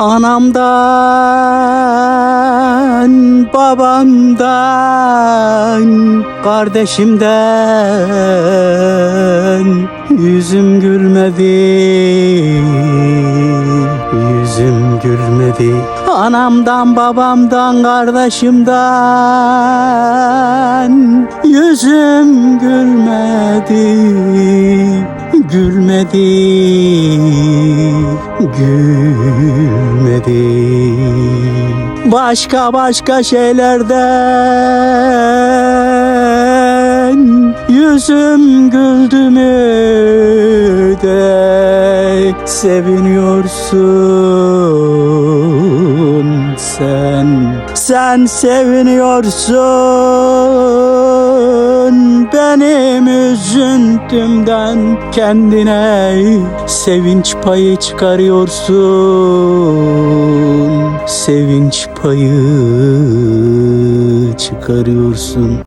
Anamdan, babamdan, kardeşimden yüzüm gülmedi. Yüzüm gülmedi. Anamdan, babamdan, kardeşimden yüzüm gülmedi. Gülmedi. Gülmedi. Başka başka şeylerden yüzüm güldü mü de seviniyorsun sen sen seviniyorsun üzüntümden kendine sevinç payı çıkarıyorsun. Sevinç payı çıkarıyorsun